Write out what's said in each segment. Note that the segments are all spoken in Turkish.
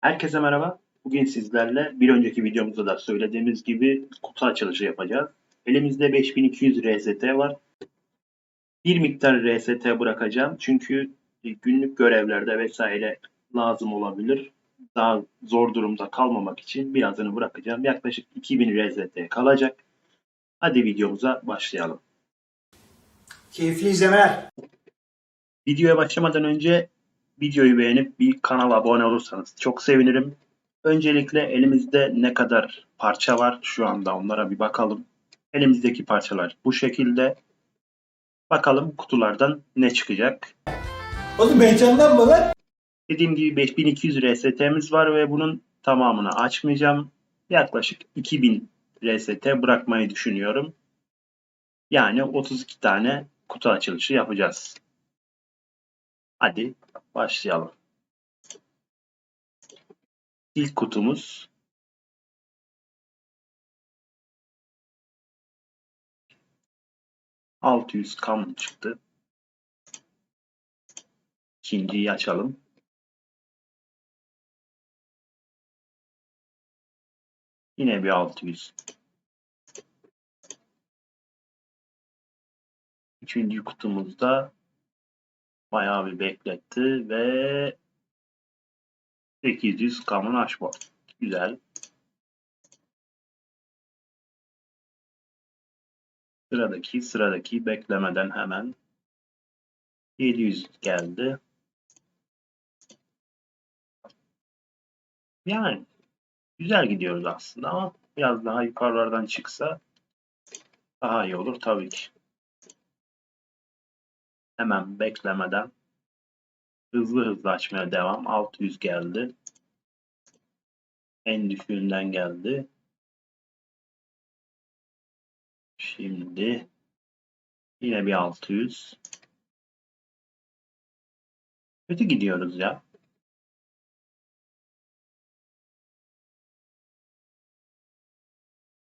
Herkese merhaba. Bugün sizlerle bir önceki videomuzda da söylediğimiz gibi kutu açılışı yapacağız. Elimizde 5200 RST var. Bir miktar RST bırakacağım çünkü günlük görevlerde vesaire lazım olabilir. Daha zor durumda kalmamak için birazını bırakacağım. Yaklaşık 2000 RST kalacak. Hadi videomuza başlayalım. Keyifli izlemeler. Videoya başlamadan önce videoyu beğenip bir kanala abone olursanız çok sevinirim. Öncelikle elimizde ne kadar parça var şu anda onlara bir bakalım. Elimizdeki parçalar bu şekilde. Bakalım kutulardan ne çıkacak. Oğlum heyecanlanma lan. Dediğim gibi 5200 RST'miz var ve bunun tamamını açmayacağım. Yaklaşık 2000 RST bırakmayı düşünüyorum. Yani 32 tane kutu açılışı yapacağız. Hadi başlayalım. İlk kutumuz altı yüz kam çıktı. İkinciyi açalım. Yine bir 600. Üçüncü kutumuzda bayağı bir bekletti ve 800 kamın aşma. Güzel. Sıradaki sıradaki beklemeden hemen 700 geldi. Yani güzel gidiyoruz aslında ama biraz daha yukarılardan çıksa daha iyi olur tabii ki. Hemen beklemeden hızlı hızlı açmaya devam. 600 geldi. En düşüğünden geldi. Şimdi yine bir 600. Kötü gidiyoruz ya.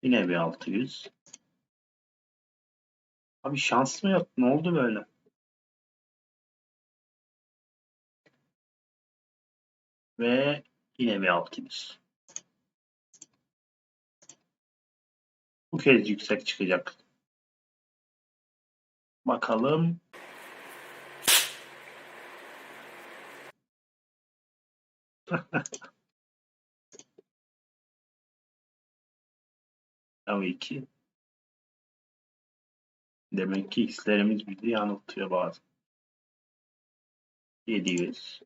Yine bir 600. Abi şans mı yok? Ne oldu böyle? Ve yine bir 600. Bu kez yüksek çıkacak. Bakalım. Tabii ki. Demek ki hislerimiz bizi yanıltıyor bazen. 700.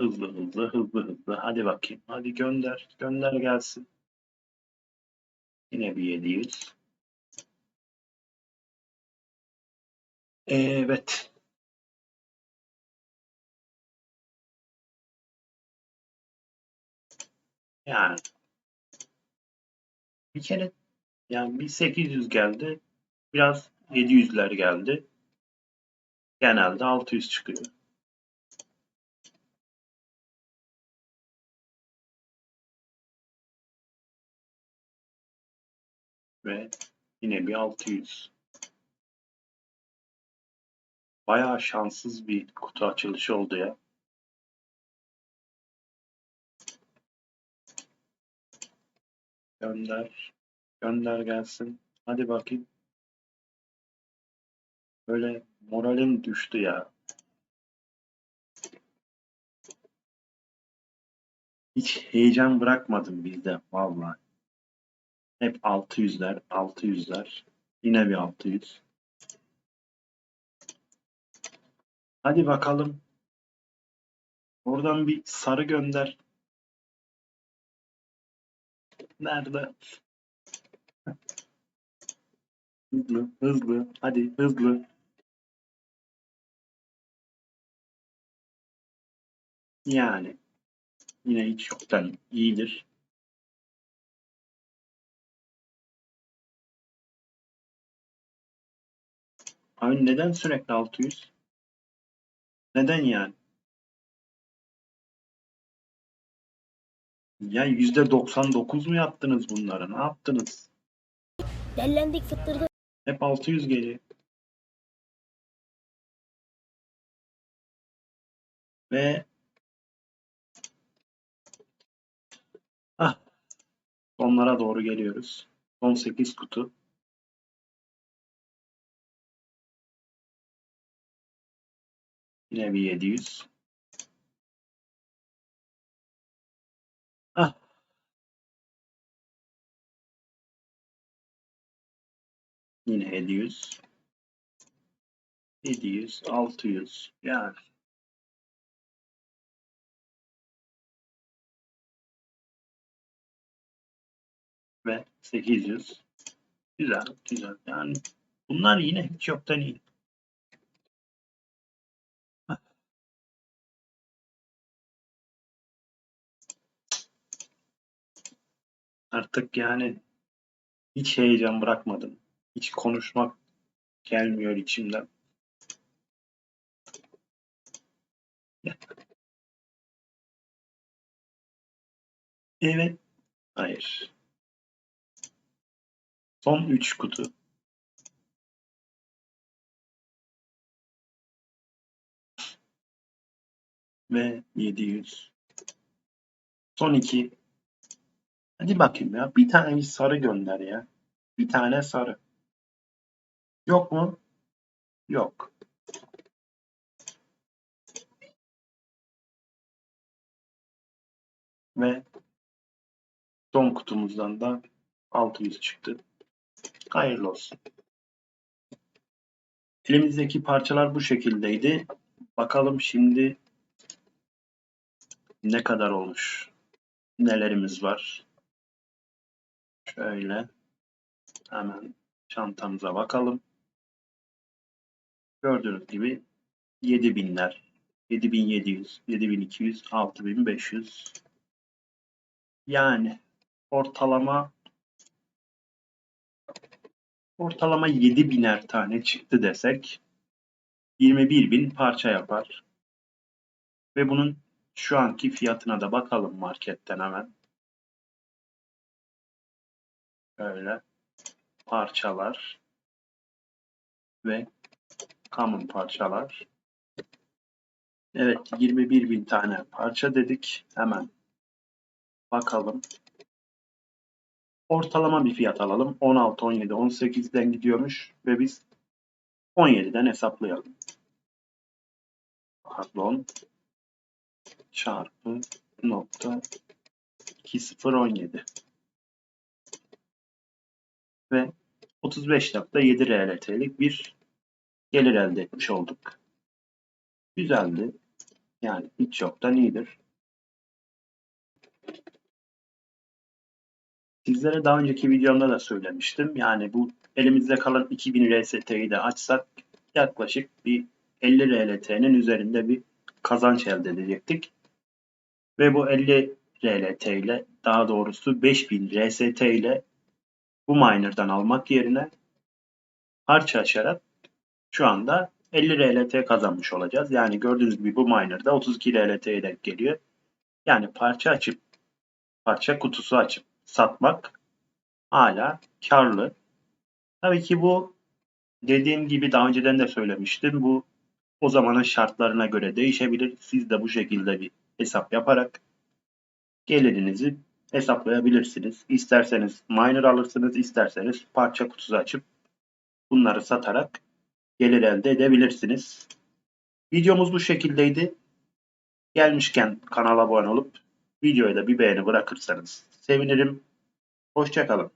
Hızlı hızlı hızlı hızlı. Hadi bakayım. Hadi gönder. Gönder gelsin. Yine bir 700. Evet. Yani bir kere yani bir 800 geldi. Biraz 700'ler geldi. Genelde 600 çıkıyor. Ve yine bir 600. Bayağı şanssız bir kutu açılışı oldu ya. Gönder. Gönder gelsin. Hadi bakayım. Böyle moralim düştü ya. Hiç heyecan bırakmadım bizde vallahi. Hep 600'ler, 600'ler. Yine bir 600. Hadi bakalım. Oradan bir sarı gönder. Nerede? Hızlı, hızlı. Hadi hızlı. Yani yine hiç yoktan iyidir. Abi neden sürekli 600? Neden yani? Ya %99 mu yaptınız bunları? Ne yaptınız? Dellendik fıttırdık. Hep 600 geliyor. Ve ah, sonlara doğru geliyoruz. 18 kutu. Yine bir 700. Ah. Yine 700. 700, 600 yani. Ve 800. Güzel, güzel. Yani bunlar yine hiç yoktan iyi. Artık yani hiç heyecan bırakmadım. Hiç konuşmak gelmiyor içimden. Evet. Hayır. Son 3 kutu. Ve 700. Son 2. Hadi bakayım ya. Bir tane bir sarı gönder ya. Bir tane sarı. Yok mu? Yok. Ve son kutumuzdan da 600 çıktı. Hayırlı olsun. Elimizdeki parçalar bu şekildeydi. Bakalım şimdi ne kadar olmuş. Nelerimiz var. Şöyle hemen çantamıza bakalım. Gördüğünüz gibi 7000'ler, 7700, 7200, 6500. Yani ortalama ortalama 7000'er tane çıktı desek 21.000 parça yapar. Ve bunun şu anki fiyatına da bakalım marketten hemen. Böyle parçalar ve common parçalar. Evet 21.000 tane parça dedik. Hemen bakalım. Ortalama bir fiyat alalım. 16, 17, 18'den gidiyormuş ve biz 17'den hesaplayalım. Pardon. Çarpı nokta 2017 ve 35.7 RLT'lik bir gelir elde etmiş olduk. Güzeldi. Yani hiç yoktan iyidir. Sizlere daha önceki videomda da söylemiştim. Yani bu elimizde kalan 2000 RST'yi de açsak yaklaşık bir 50 RLT'nin üzerinde bir kazanç elde edecektik. Ve bu 50 RLT ile daha doğrusu 5000 RST ile bu miner'dan almak yerine parça açarak şu anda 50 RLT kazanmış olacağız. Yani gördüğünüz gibi bu miner'da 32 RLT'ye denk geliyor. Yani parça açıp parça kutusu açıp satmak hala karlı. Tabii ki bu dediğim gibi daha önceden de söylemiştim. Bu o zamanın şartlarına göre değişebilir. Siz de bu şekilde bir hesap yaparak gelirinizi hesaplayabilirsiniz. İsterseniz miner alırsınız, isterseniz parça kutusu açıp bunları satarak gelir elde edebilirsiniz. Videomuz bu şekildeydi. Gelmişken kanala abone olup videoya da bir beğeni bırakırsanız sevinirim. Hoşçakalın.